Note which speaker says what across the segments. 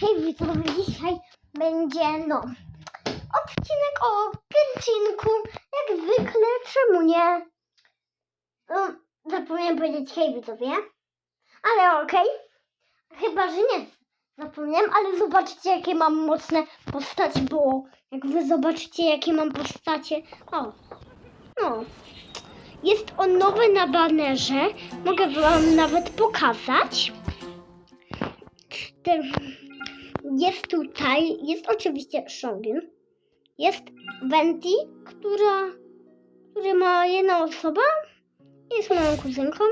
Speaker 1: Hej widzowie, dzisiaj będzie no odcinek o Gęcinku, jak zwykle, czemu nie? No, zapomniałem powiedzieć hej widzowie, ale okej, chyba, że nie zapomniałem, ale zobaczcie jakie mam mocne postacie, bo jak wy zobaczycie jakie mam postacie, o, no, jest on nowy na banerze, mogę wam nawet pokazać. Jest tutaj, jest oczywiście Shogin, jest Venti, która, który ma jedna osoba, jest moją kuzynką,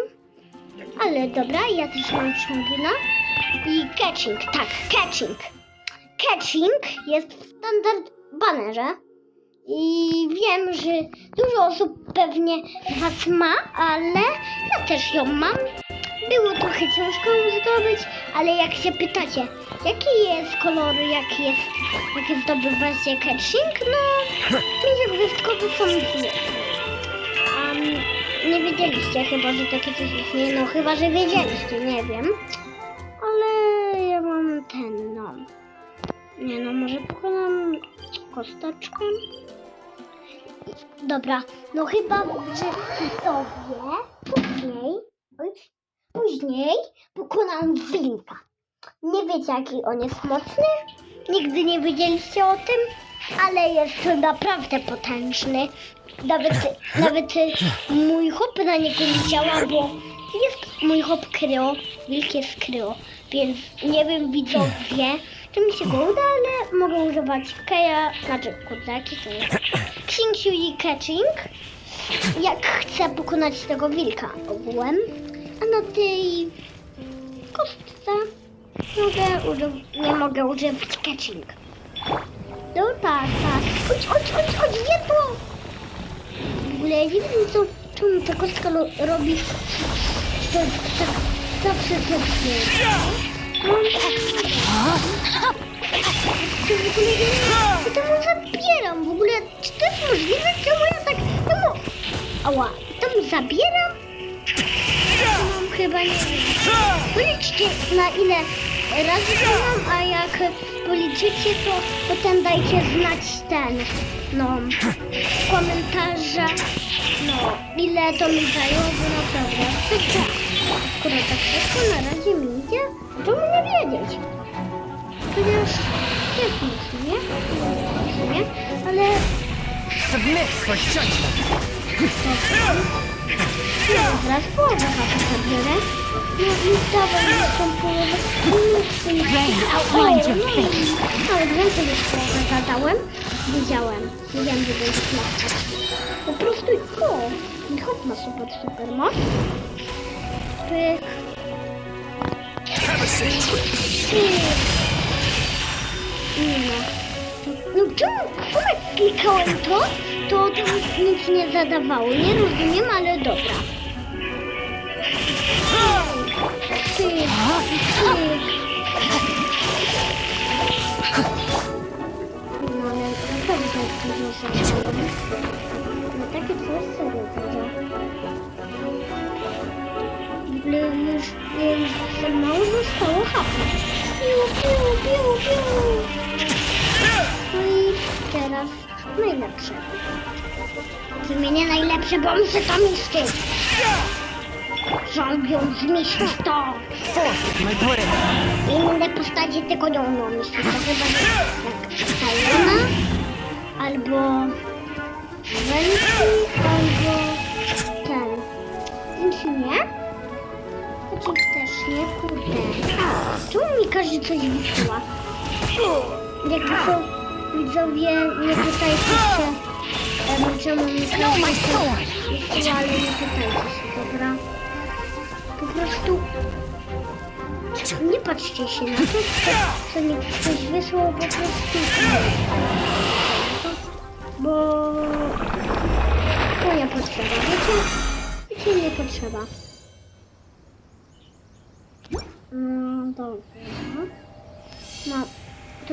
Speaker 1: ale dobra, ja też mam Shogina i Catching, tak, Catching. Catching jest w standard banerze i wiem, że dużo osób pewnie Was ma, ale ja też ją mam. Ją zdobyć, ale jak się pytacie, jaki jest kolor, jaki jest, jak zdobywa się catching, no mi gwiazdkowe są dwie. Um, nie wiedzieliście chyba, że takie coś istnieje, no chyba, że wiedzieliście, nie wiem. Ale ja mam ten, no. Nie no, może pokonam kosteczkę. Dobra, no chyba, że widzowie później, oj, później pokonam wilka. Nie wiecie, jaki on jest mocny? Nigdy nie wiedzieliście o tym? Ale jest naprawdę potężny. Nawet, nawet mój hop na niego nie działa, bo jest mój hop kryo, wilk jest kryo, więc nie wiem widzowie, czy mi się go uda, ale mogę używać keja, znaczy kurzaki, to jest Księciu i Catching, jak chcę pokonać tego wilka ogółem, a na tej kostce mogę nie mogę używać Catching. No tak, tak. Chodź, chodź, chodź, chodź, to! W ogóle nie wiem, co, czemu ta kostka lo- robi tak, tak, zawsze tak No, to w ogóle ja to mu zabieram. W ogóle, czy to jest możliwe? Czemu ja tak... Czemu... Ała, to mu zabieram? Chyba nie wiem. Policzcie na ile razy to mam, a jak policzycie, to potem dajcie znać ten, no, w no, ile to mi zajęło, bo naprawdę, tak. Skoro tak szybko na razie mi idzie, to mnie wiedzieć. Chociaż jest nic, nie? Sumie, ale
Speaker 2: Submit for judgment.
Speaker 1: zaraz. No i dawaj już tą połowę.
Speaker 3: Rain outlines your face.
Speaker 1: Ale więcej już połowę zadałem. Wiedziałem. Wiedziałem, że będzie klatać. Po prostu, o, i hop ma super, super moc. Pyk, pyk. No. No czemu, czemu jak klikałem to, to to nic nie zadawało. Nie rozumiem, ale dobra. Pyk, pyk. No ale naprawdę dużo zadałem. No takie coś. W ogóle już, już za mało zostało hapy. Piu, piu, piu, piu. Teraz najlepsze. Wymienię najlepsze, bo muszę to niszczyć. Żąbią zniszczyć to. Inne postacie tego nie umą niszczyć. To chyba jak Tajona, albo Wenty, albo ten. Więc nie. Chociaż też nie, kurde. A, czemu mi każdy coś wysyła? Jak to widzowie, nie pytajcie się, em, czemu mi wysyła, ale nie pytajcie się, dobra? Po prostu nie patrzcie się na to, co, co mi ktoś wysłał po prostu. Bo to nie potrzeba, wiecie? Wiecie, nie potrzeba.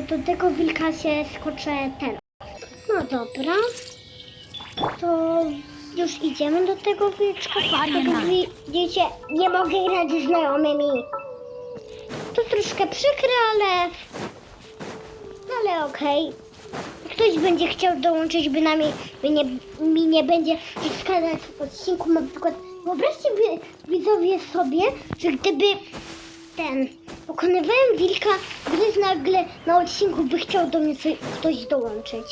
Speaker 1: Do tego wilka się skoczę teraz. No dobra. To już idziemy do tego wilczka. Jak widzicie, nie mogę grać z znajomymi. To to troszkę przykre, ale... Ale okej. Jak ktoś będzie chciał dołączyć, bynajmniej mi nie, mi nie będzie przeszkadzać w odcinku, na przykład wyobraźcie wi- widzowie sobie, że gdyby ten pokonywałem wilka, gdy nagle na odcinku by chciał do mnie coś- ktoś dołączyć.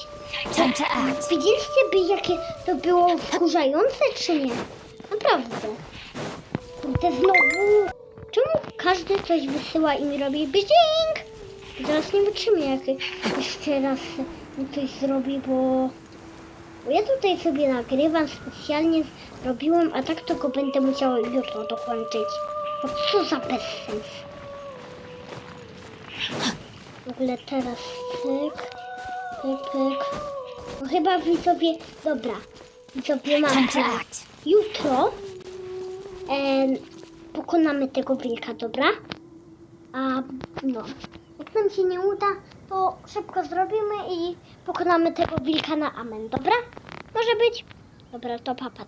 Speaker 3: Time to act.
Speaker 1: Widzieliście by jakie to było wkurzające, czy nie? Naprawdę. Kurde, znowu. Czemu każdy coś wysyła i mi robi bzding? Zaraz nie wytrzymię, jak jeszcze raz mi coś zrobi, bo... bo ja tutaj sobie nagrywam, specjalnie zrobiłem, a tak go będę musiała jutro dokończyć. No co za bezsens. W ogóle teraz cyk, pyk, pyk. No chyba widzowie, dobra, widzowie mam
Speaker 3: act.
Speaker 1: Jutro em, pokonamy tego wilka, dobra? A no, jak nam się nie uda, to szybko zrobimy i pokonamy tego wilka na amen, dobra? Może być? Dobra, to papa.